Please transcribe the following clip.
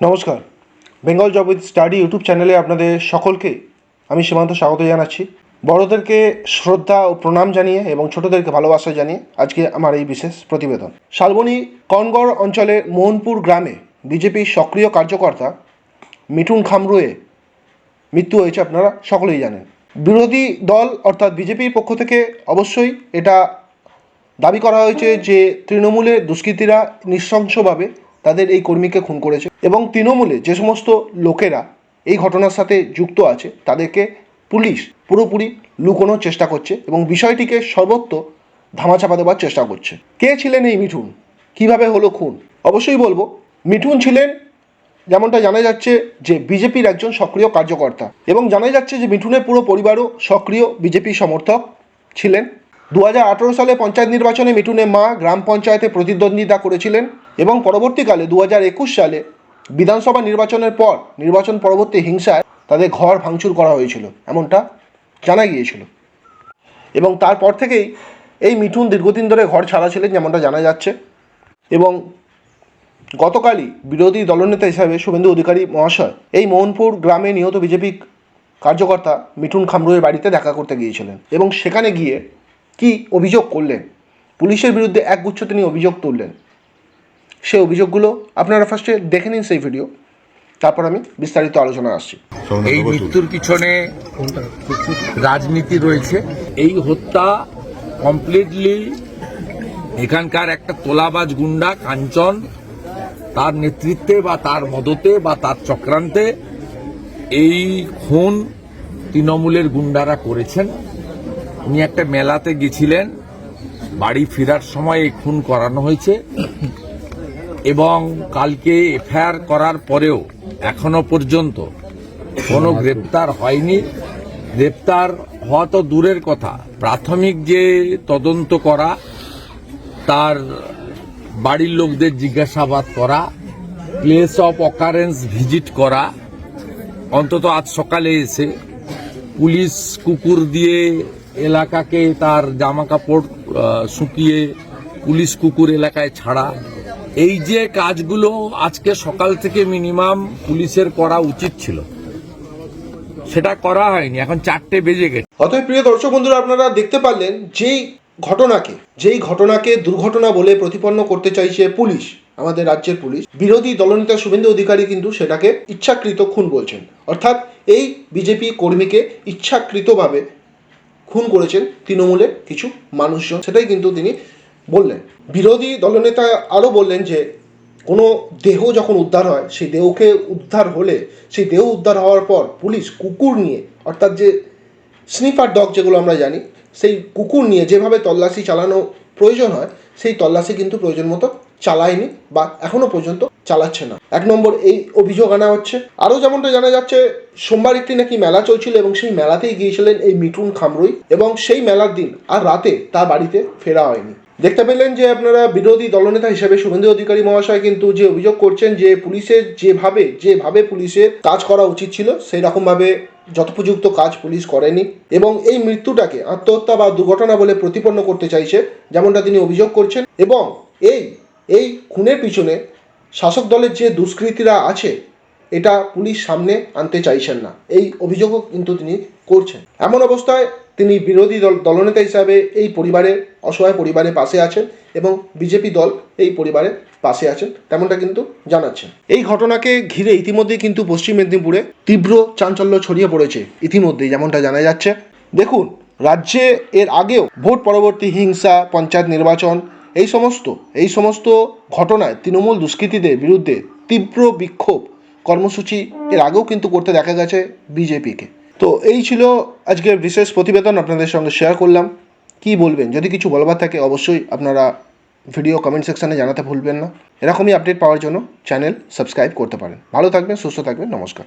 নমস্কার। Bengal job with study YouTube চ্যানেলে আপনাদের সকলকে আমি সীমান্ত স্বাগত জানাচ্ছি। বড়দেরকে শ্রদ্ধা ও প্রণাম জানিয়ে এবং ছোটদেরকে ভালোবাসা জানিয়ে আজকে আমার এই বিশেষ প্রতিবেদন। শালবনী কনগড় অঞ্চলের মোহনপুর গ্রামে বিজেপির সক্রিয় কার্যকর্তা মিঠুন খামরুয়ে মৃত্যু হয়েছে আপনারা সকলেই জানেন। বিরোধী দল অর্থাৎ বিজেপির পক্ষ থেকে অবশ্যই এটা দাবি করা হয়েছে যে তৃণমূলের দুষ্কৃতীরা নৃশংসভাবে তাদের এই কর্মীকে খুন করেছে এবং তৃণমূলে যে সমস্ত লোকেরা এই ঘটনার সাথে যুক্ত আছে, তাদেরকে পুলিশ পুরোপুরি লুকোনোর চেষ্টা করছে এবং বিষয়টিকে সর্বত্র ধামাচাপা দেওয়ার চেষ্টা করছে। কে ছিলেন এই মিঠুন? কীভাবে হলো খুন? অবশ্যই বলব, মিঠুন ছিলেন যেমনটা জানা যাচ্ছে যে বিজেপির একজন সক্রিয় কার্যকর্তা এবং জানা যাচ্ছে যে মিঠুনের পুরো পরিবারও সক্রিয় বিজেপি সমর্থক ছিলেন। দু হাজার আঠেরো সালে পঞ্চায়েত নির্বাচনে মিঠুনের মা গ্রাম পঞ্চায়েতে প্রতিদ্বন্দ্বিতা করেছিলেন। এবং পরবর্তীকালে দু একুশ সালে বিধানসভা নির্বাচনের পর নির্বাচন পরবর্তী হিংসায় তাদের ঘর ভাঙচুর করা হয়েছিল, এমনটা জানা গিয়েছিল। এবং তারপর থেকেই এই মিঠুন দীর্ঘদিন ধরে ঘর ছাড়া ছিলেন যেমনটা জানা যাচ্ছে। এবং গতকালই বিরোধী দলনেতা হিসাবে শুভেন্দু অধিকারী মহাশয় এই মোহনপুর গ্রামে নিহত বিজেপি কার্যকর্তা মিঠুন খামরুয়ের বাড়িতে দেখা করতে গিয়েছিলেন এবং সেখানে গিয়ে কি অভিযোগ করলেন? পুলিশের বিরুদ্ধে একগুচ্ছ তিনি অভিযোগ তুললেন। সেই অভিযোগগুলো আপনারা ফার্স্টে দেখে নিন সেই ভিডিও তারপর আমি বিস্তারিত আলোচনা আসছি। এই মৃত্যুর পিছনে রাজনীতি রয়েছে। এই হত্যা কমপ্লিটলি এখানকার একটা তোলাবাজ গুন্ডা কাঞ্চন তার নেতৃত্বে বা তার মদতে বা তার চক্রান্তে এই খুন তৃণমূলের গুন্ডারা করেছেন। উনি একটা মেলাতে গেছিলেন বাড়ি ফেরার সময় এই খুন করানো হয়েছে। এবং কালকে এফআইআর করার পরেও এখনও পর্যন্ত কোনো গ্রেপ্তার হয়নি। গ্রেপ্তার হওয়া তো দূরের কথা। প্রাথমিক যে তদন্ত করা, তার বাড়ির লোকদের জিজ্ঞাসাবাদ করা প্লেস অফ অকারেন্স ভিজিট করা, অন্তত আজ সকালে এসে পুলিশ কুকুর দিয়ে এলাকাকে তার জামা কাপড় শুকিয়ে পুলিশ কুকুর এলাকায় ছাড়া এই যে কাজগুলো আজকে সকাল থেকে মিনিমাম পুলিশের করা উচিত ছিল, সেটা করা হয়নি, এখন চারটে বেজে গেছে। অতএব প্রিয় দর্শক বন্ধুরা, আপনারা দেখতে পারলেন যেই ঘটনাকে যেই ঘটনাকে দুর্ঘটনা বলে প্রতিপন্ন করতে চাইছে পুলিশ, আমাদের রাজ্যের পুলিশ। বিরোধী দলনেতা শুভেন্দু অধিকারী কিন্তু সেটাকে ইচ্ছাকৃত খুন বলছেন। অর্থাৎ এই বিজেপি কর্মীকে ইচ্ছাকৃতভাবে খুন করেছেন তৃণমূলের কিছু মানুষজন। সেটাই কিন্তু তিনি বললেন। বিরোধী দলনেতা আরও বললেন যে, কোনো দেহ যখন উদ্ধার হয়, সেই দেহকে উদ্ধার হলে, সেই দেহ উদ্ধার হওয়ার পর পুলিশ কুকুর নিয়ে, অর্থাৎ যে স্নিফার ডগ যেগুলো আমরা জানি, সেই কুকুর নিয়ে যেভাবে তল্লাশি চালানো প্রয়োজন হয়, সেই তল্লাশি কিন্তু প্রয়োজন মতো চালায়নি বা এখনও পর্যন্ত চালাচ্ছে না। এক নম্বর এই অভিযোগ আনা হচ্ছে। আরও যেমনটা জানা যাচ্ছে, সোমবার একটি নাকি মেলা চলছিল এবং সেই মেলাতেই গিয়েছিলেন এই মিঠুন খামরুই এবং সেই মেলার দিন আর রাতে তার বাড়িতে ফেরা হয়নি। দেখতে পেলেন যে আপনারা বিরোধী দলনেতা হিসেবে শুভেন্দু অধিকারী মহাশয় কিন্তু যে অভিযোগ করছেন যে পুলিশের যেভাবে যেভাবে পুলিশের কাজ করা উচিত ছিল সেই রকমভাবে যথোপযুক্ত কাজ পুলিশ করেনি এবং এই মৃত্যুটাকে আত্মহত্যা বা দুর্ঘটনা বলে প্রতিপন্ন করতে চাইছে, যেমনটা তিনি অভিযোগ করছেন এবং এই এই খুনের পিছনে শাসক দলের যে দুষ্কৃতীরা আছে, এটা পুলিশ সামনে আনতে চাইছেন না। এই অভিযোগও কিন্তু তিনি করছেন। এমন অবস্থায় তিনি বিরোধী দল, দলনেতা হিসাবে এই পরিবারের অসহায় পরিবারের পাশে আছেন এবং বিজেপি দল এই পরিবারের পাশে আছেন, তেমনটা কিন্তু জানাচ্ছেন। এই ঘটনাকে ঘিরে ইতিমধ্যেই কিন্তু পশ্চিম মেদিনীপুরে তীব্র চাঞ্চল্য ছড়িয়ে পড়েছে, ইতিমধ্যেই যেমনটা জানা যাচ্ছে। দেখুন, রাজ্যে এর আগেও ভোট পরবর্তী হিংসা, পঞ্চায়েত নির্বাচন এই সমস্ত এই সমস্ত ঘটনায় তৃণমূল দুষ্কৃতীদের বিরুদ্ধে তীব্র বিক্ষোভ কর্মসূচি এর আগেও কিন্তু করতে দেখা গেছে বিজেপিকে। তো এই ছিল আজকের বিশেষ প্রতিবেদন, আপনাদের সঙ্গে শেয়ার করলাম। কি বলবেন? যদি কিছু বলবার থাকে অবশ্যই আপনারা ভিডিও কমেন্ট সেকশানে জানাতে ভুলবেন না। এরকমই আপডেট পাওয়ার জন্য চ্যানেল সাবস্ক্রাইব করতে পারেন। ভালো থাকবেন, সুস্থ থাকবেন, নমস্কার।